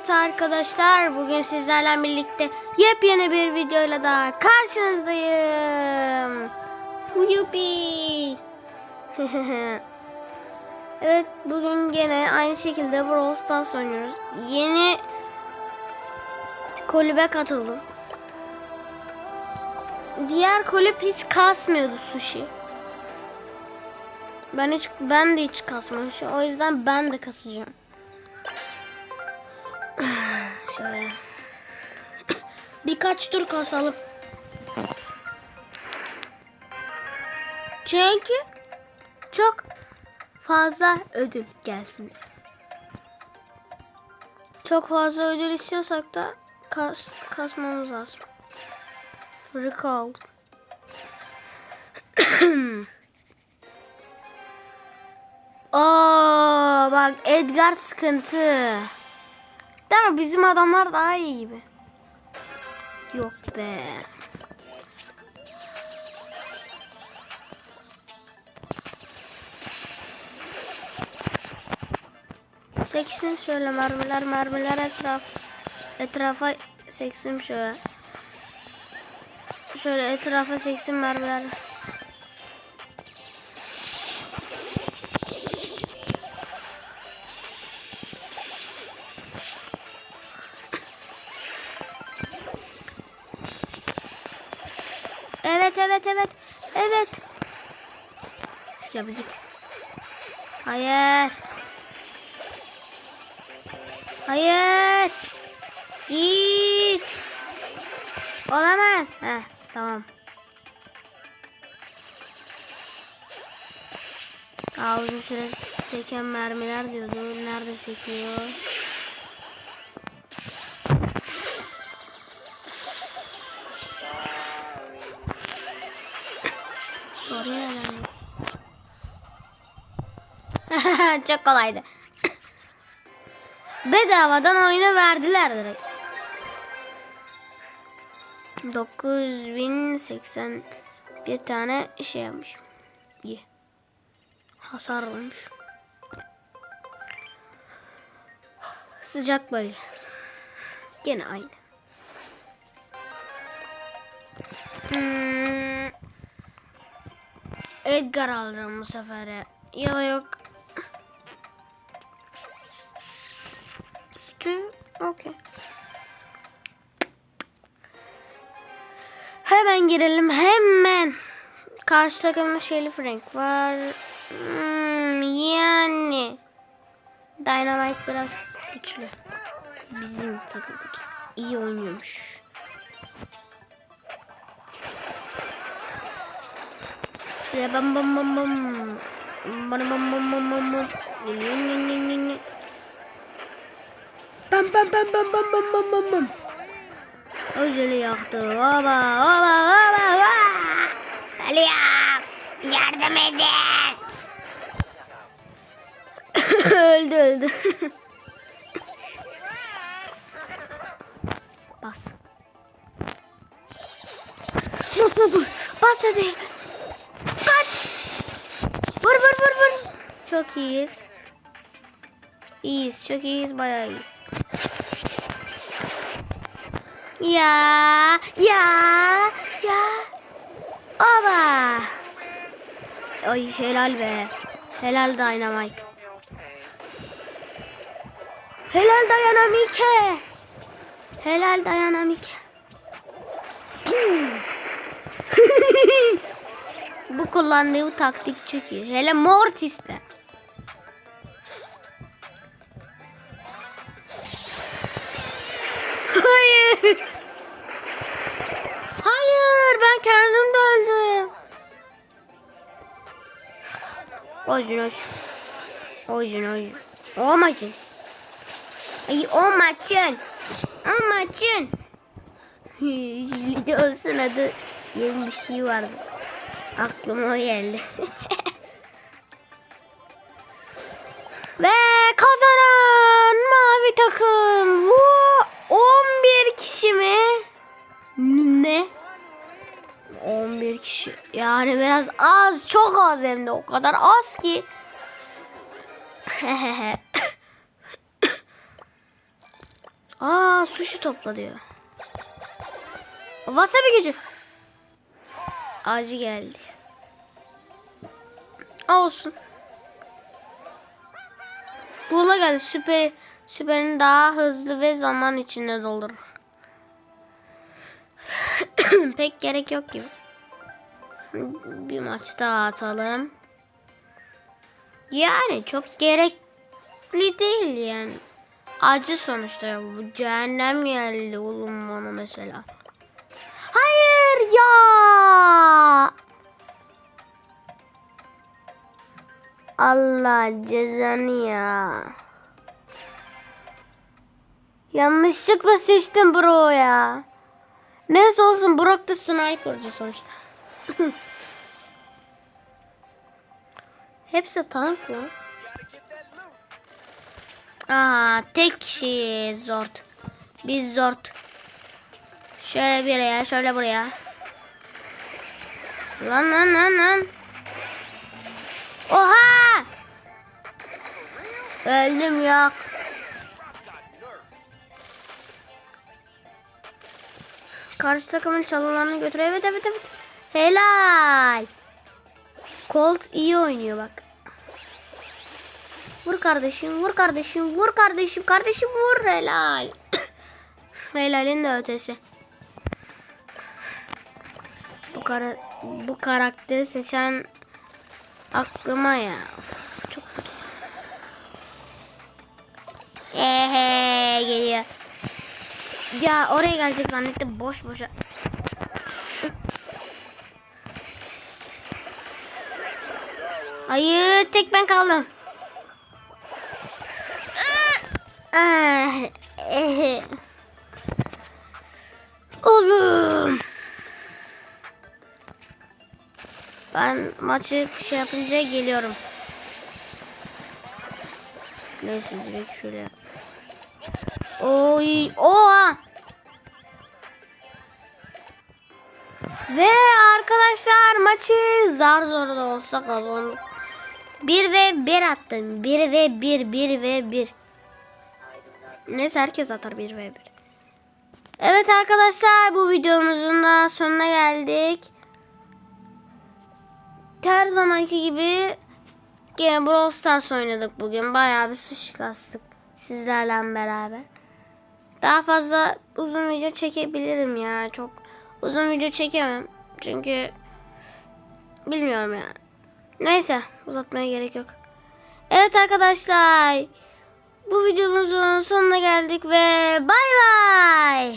Evet arkadaşlar bugün sizlerle birlikte yepyeni bir videoyla daha karşınızdayım. Yupi. evet bugün gene aynı şekilde Brawl Stars oynuyoruz. Yeni kulübe katıldım. Diğer kulüp hiç kasmıyordu sushi. Ben hiç ben de hiç kasmamışım. O yüzden ben de kasacağım. Şöyle. Birkaç tur kasalım. Çünkü çok fazla ödül gelsin. Çok fazla ödül istiyorsak da kas, kasmamız lazım. Recall. Oo bak Edgar sıkıntı. Değil mi? Bizim adamlar daha iyi gibi. Yok be. Seksin şöyle mermiler mermiler etraf etrafa seksin şöyle. Şöyle etrafa seksin mermiler. Evet evet evet. Evet. Yapacak. Hayır. Hayır. Git. Olamaz. Heh, tamam. Daha uzun süre seken mermiler diyordu. Nerede sekiyor? Çok kolaydı. Bedavadan oyunu verdiler direkt. 9080 bir tane şey yapmış. İyi. Hasar olmuş. Sıcak böyle. Gene aynı. Hmm. Edgar alacağım bu sefer ya. Yok. Okey. Hemen girelim. Hemen. Karşı takımda Shelly Frank var. Hmm, yani. Dynamite biraz güçlü. Bizim takımdaki. iyi oynuyormuş. Şuraya bam bam bam bam. Bam bam bam bam bam. Geliyor. Bam bam bam bam bam bam bam bam bam. Özeli yaktı. Oba oba oba oba. Geliyorum. Yardım edin. öldü öldü. Bas. Bas bas bas. Bas hadi. Kaç. Vur vur vur vur. Çok iyiyiz. İyiyiz, çok iyiyiz, bayağı iyiyiz. Ya, ya, ya. Oba. Ay helal be. Helal Dynamite. Helal Dynamite. Helal Dynamite. Bu kullandığı taktik çok iyi. Hele Mortis'te. Hayır Oyun oyun. Oyun oyun. O maçın. Ay o maçın. O maçın. Jüli olsun adı. Yeni bir şey vardı. Aklıma o geldi. Ve kazanan mavi takım. Woo! 11 kişi mi? Ne? 11 kişi. Yani biraz az. Çok az hem de. O kadar az ki. Aa sushi topla diyor. Wasabi gücü. Acı geldi. Olsun. Buğula geldi. Süper, süperin daha hızlı ve zaman içinde doldurur. Pek gerek yok gibi. Bir maç daha atalım. Yani çok gerekli değil yani. Acı sonuçta bu. Cehennem geldi oğlum bana mesela. Hayır ya. Allah cezanı ya. Yanlışlıkla seçtim bro ya. Neyse olsun Brock da sniperci sonuçta. Hepsi tank mı? Aa tek kişi zort. Biz zort. Şöyle buraya, şöyle buraya. Lan lan lan lan. Oha! Öldüm yok. Karşı takımın çalılarını götür. Evet evet evet. Helal. Colt iyi oynuyor bak. Vur kardeşim, vur kardeşim, vur kardeşim, kardeşim vur helal. Helalin de ötesi. Bu kara bu karakteri seçen aklıma ya. Of, çok. Ehe geliyor. Ya oraya gelecek zannettim boş boşa. Hayır tek ben kaldım. Oğlum. Ben maçı şey yapınca geliyorum. Neyse direkt şöyle. Oy, oha. Ve arkadaşlar maçı zar zor da olsa kazandık. 1 ve 1 attım. 1 ve 1, 1 ve 1. Neyse herkes atar 1 ve 1. Evet arkadaşlar bu videomuzun da sonuna geldik. Her zamanki gibi Gene Brawl Stars oynadık bugün. Bayağı bir sıçık kastık sizlerle beraber. Daha fazla uzun video çekebilirim ya. Çok uzun video çekemem. Çünkü bilmiyorum ya. Neyse uzatmaya gerek yok. Evet arkadaşlar. Bu videomuzun sonuna geldik ve bay bay.